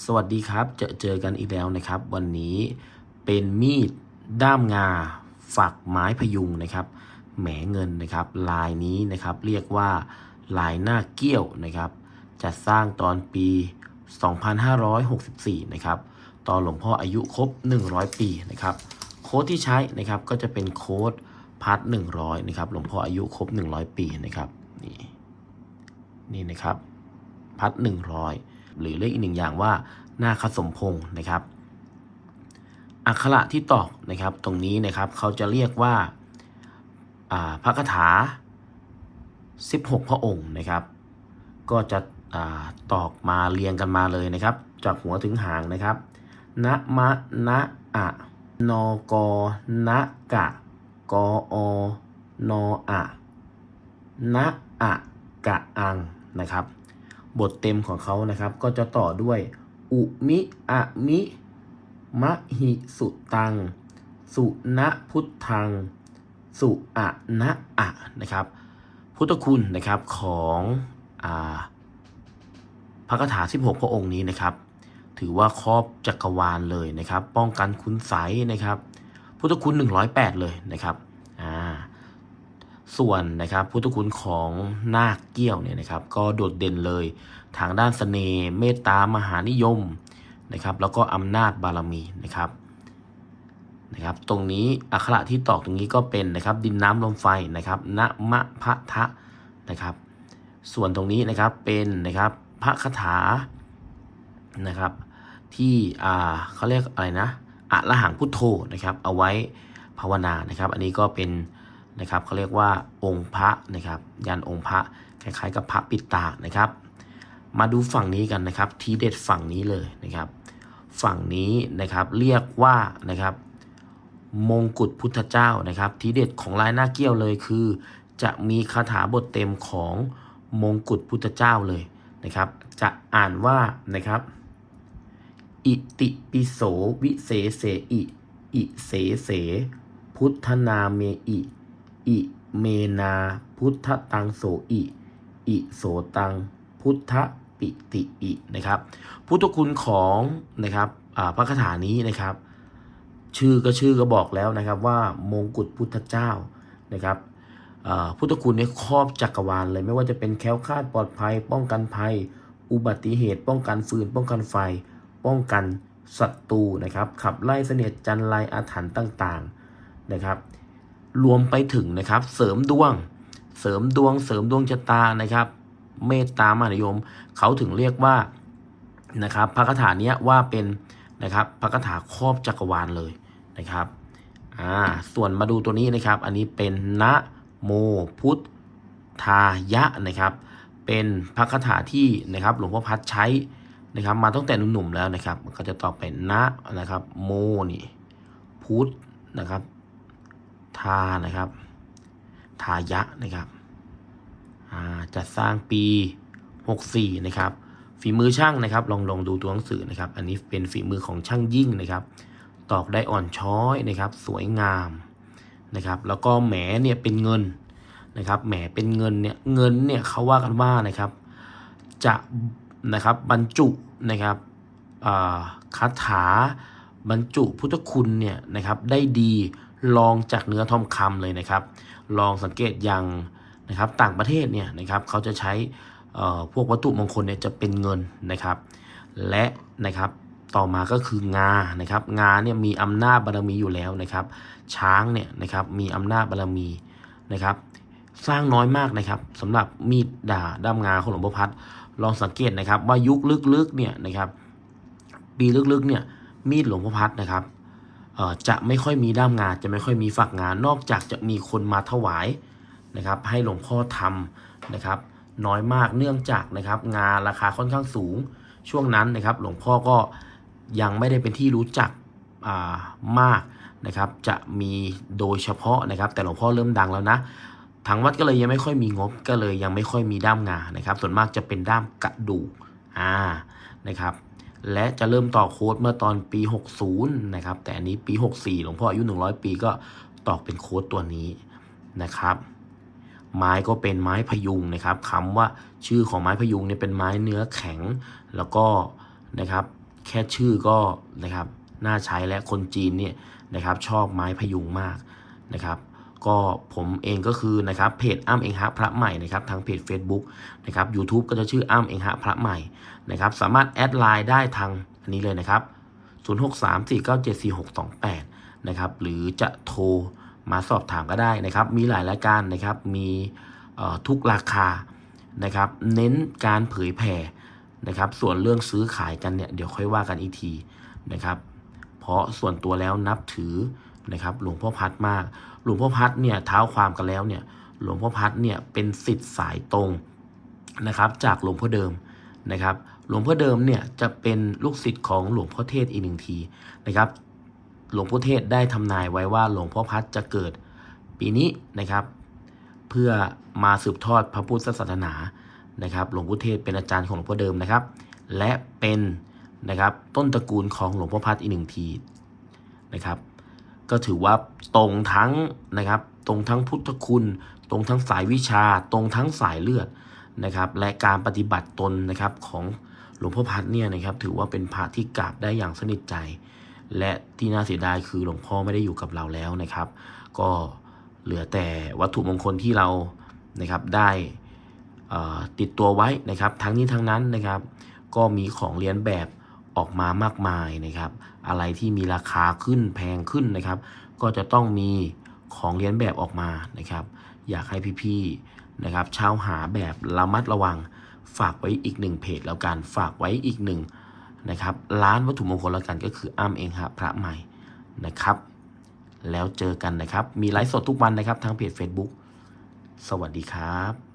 สวัสดีครับ เจอเจอกันอีกแล้วนะครับ วันนี้เป็นมีดด้ามงาฝักไม้พยุงนะครับ แหมเงินนะครับ ลายนี้นะครับ เรียกว่าลายหน้าเกี้ยวนะครับจะสร้างตอนปี 2564 นะครับ ตอนหลวงพ่ออายุครบ 100 ปีนะครับ โค้ดที่ใช้นะครับก็จะเป็นโค้ดพัด100 นะครับ หลวงพ่ออายุครบ 100 ปีนะครับ นี่นี่นะครับ พัด100 หรือเรียกอีกหนึ่งอย่างว่าหน้าคสมพงศ์นะครับ อักขระที่ตอกนะครับ ตรงนี้นะครับเขาจะเรียกว่าพระคาถา 16 พระองค์นะครับ ก็จะอตอกมาเรียงกันมาเลยนะครับ จากหัวถึงหางนะครับนะมะนะอะนอกอนะกะกออนออะนะอะกะอังนะครับ บทเต็มของเขานะครับ ก็จะต่อด้วย อุมิอะมิมะหิสุตัง สุนะพุทธัง สุอะนะอะนะครับ พุทธคุณนะครับของอ่าพระคาถา 16 พระองค์นี้นะครับ ถือว่าครอบจักรวาลเลยนะครับ ป้องกันคุณไสนะครับ พุทธคุณ 108 เลยนะครับ ส่วนนะครับพุทธคุณของนาคเกี้ยวเนี่ยนะครับ ก็โดดเด่นเลยทางด้านเสน่ห์เมตตามหานิยมนะครับ แล้วก็อำนาจบารมีนะครับนะครับ ตรงนี้อักขระที่ตอกตรงนี้ก็เป็นนะครับ ดินน้ำลมไฟนะครับนะมะพะทะนะครับ ส่วนตรงนี้นะครับเป็นนะครับพระคาถานะครับ ที่อ่าเขาเรียกอะไรนะอะระหังพุทโธนะครับ เอาไว้ภาวนานะครับ อันนี้ก็เป็น นะครับเขาเรียกว่าองค์พระนะครับ ยันองค์พระคล้ายๆ กับพระปิดตานะครับ มาดูฝั่งนี้กันนะครับ ทีเด็ดฝั่งนี้เลยนะครับ ฝั่งนี้นะครับเรียกว่านะครับมงกุฎพุทธเจ้านะครับ ทีเด็ดของลายหน้าเกี้ยวเลยคือ จะมีคาถาบทเต็มของมงกุฎพุทธเจ้าเลยนะครับ จะอ่านว่านะครับ อิติปิโสวิเศเสอิ อิเสเส พุทธนาเมอิ อิเมนาพุทธตังโสอิ อิโสตัง พุทธปิติอินะครับ พุทธคุณของนะครับอ่าพระคาถานี้นะครับ ชื่อก็ชื่อก็บอกแล้วนะครับว่ามงกุฎพุทธเจ้านะครับพุทธคุณเนี่ยครอบจักรวาลเลยไม่ว่าจะเป็นแค้วคลาดปลอดภัย ป้องกันภัย อุบัติเหตุ ป้องกันฟืน ป้องกันไฟ ป้องกันศัตรูนะครับ ขับไล่เสนียดจันไรอาถรรพ์ต่างๆนะครับ รวมไปถึงนะครับ เสริมดวง เสริมดวง เสริมดวงชะตานะครับ เมตตามหานิยม เขาถึงเรียกว่านะครับพระคาถาเนี้ยว่าเป็นนะครับพระคาถาครอบจักรวาลเลยนะครับอ่าส่วนมาดูตัวนี้นะครับ อันนี้เป็นนะโมพุทธายะนะครับ เป็นพระคาถาที่นะครับ หลวงพ่อพัดใช้นะครับ มาตั้งแต่หนุ่มๆแล้วนะครับมันก็จะต่อไปนะนะครับ โมนี่พุทธนะครับ ทานะครับ ทายะนะครับอ่าจะสร้างปี 64 นะครับฝีมือช่างนะครับ ลองลองดูตัวหนังสือนะครับ อันนี้เป็นฝีมือของช่างยิ่งนะครับ ตอกได้อ่อนช้อยนะครับ สวยงามนะครับ แล้วก็แหมเนี่ยเป็นเงินนะครับ แหมเป็นเงินเนี่ยเงินเนี่ยเขาว่ากันว่านะครับ จะนะครับบรรจุนะครับคาถาบรรจุพุทธคุณเนี่ยนะครับได้ดี ลองจากเนื้อทองคำเลยนะครับ ลองสังเกตอย่างนะครับต่างประเทศเนี่ยนะครับเขาจะใช้พวกวัตถุมงคลเนี่ยจะเป็นเงินนะครับ และนะครับต่อมาก็คืองานะครับ งาเนี่ยมีอำนาจบารมีอยู่แล้วนะครับ ช้างเนี่ยนะครับมีอำนาจบารมีนะครับ สร้างน้อยมากนะครับสำหรับมีดดาด้ามงาของหลวงพ่อพัดลองสังเกตนะครับว่ายุคลึกๆเนี่ยนะครับ ปีลึกๆเนี่ยมีดหลวงพ่อพัดนะครับ จะไม่ค่อยมีด้ามงานจะไม่ค่อยมีฝักงาน นอกจากจะมีคนมาถวายนะครับ ให้หลวงพ่อทำนะครับ น้อยมากเนื่องจากนะครับ งานราคาค่อนข้างสูงช่วงนั้นนะครับ หลวงพ่อก็ยังไม่ได้เป็นที่รู้จักอ่ามากนะครับ จะมีโดยเฉพาะนะครับ แต่หลวงพ่อเริ่มดังแล้วนะทางวัดก็เลยยังไม่ค่อยมีงบก็เลยยังไม่ค่อยมีด้ามงานะครับ ส่วนมากจะเป็นด้ามกระดูกอ่านะครับ และจะเริ่มต่อโค้ดเมื่อตอนปี 60 นะครับ แต่อันนี้ปี 64 หลวงพ่ออายุ 100 ปีก็ตอกเป็นโค้ดตัวนี้นะครับ ไม้ก็เป็นไม้พยุงนะครับคำว่าชื่อของไม้พยุงเนี่ยเป็นไม้เนื้อแข็ง แล้วก็นะครับแค่ชื่อก็นะครับน่าใช้และคนจีนเนี่ยนะครับชอบไม้พยุงมากนะครับ ก็ผมเองก็คือนะครับเพจอ้ำเองฮะพระใหม่นะครับทางเพจ Facebook นะครับ YouTube ก็จะชื่ออ้ำเองฮะพระใหม่นะครับ สามารถแอดไลน์ได้ทางอันนี้เลยนะครับ 0634974628 นะครับ หรือจะโทรมาสอบถามก็ได้นะครับ มีหลายรายการนะครับ มีทุกราคานะครับ เน้นการเผยแผ่นะครับ ส่วนเรื่องซื้อขายกันเนี่ยเดี๋ยวค่อยว่ากันอีกทีนะครับ เพราะส่วนตัวแล้วนับถือนะครับหลวงพ่อพัดมาก หลวงพ่อพัดเนี่ยเท้าความกันแล้วเนี่ยหลวงพ่อพัดเนี่ยเป็นสิทธิ์สายตรงนะครับ จากหลวงพ่อเดิมนะครับ หลวงพ่อเดิมเนี่ยจะเป็นลูกศิษย์ของหลวงพ่อเทศอีกหนึ่งทีนะครับ หลวงพ่อเทศได้ทำนายไว้ว่าหลวงพ่อพัดจะเกิดปีนี้นะครับ เพื่อมาสืบทอดพระพุทธศาสนานะครับ หลวงพ่อเทศเป็นอาจารย์ของหลวงพ่อเดิมนะครับ และเป็นนะครับต้นตระกูลของหลวงพ่อพัดอีกหนึ่งทีนะครับ ก็ถือว่าตรงทั้งนะครับ ตรงทั้งพุทธคุณ ตรงทั้งสายวิชา ตรงทั้งสายเลือดนะครับ และการปฏิบัติตนนะครับของหลวงพ่อพัดเนี่ยนะครับ ถือว่าเป็นพระที่กราบได้อย่างสนิทใจ และที่น่าเสียดายคือหลวงพ่อไม่ได้อยู่กับเราแล้วนะครับ ก็เหลือแต่วัตถุมงคลที่เรานะครับได้ติดตัวไว้นะครับ ทั้งนี้ทั้งนั้นนะครับ ก็มีของเรียนแบบ ออกมามากมายนะครับ อะไรที่มีราคาขึ้นแพงขึ้นนะครับ ก็จะต้องมีของเรียนแบบออกมานะครับ อยากให้พี่ๆนะครับเช่าหาแบบระมัดระวัง ฝากไว้อีกหนึ่งเพจแล้วกันฝากไว้อีกหนึ่งนะครับร้านวัตถุมงคลแล้วกันก็คืออ้ำเองฮะพระใหม่นะครับ แล้วเจอกันนะครับ มีไลฟ์สดทุกวันนะครับทางเพจ Facebook สวัสดีครับ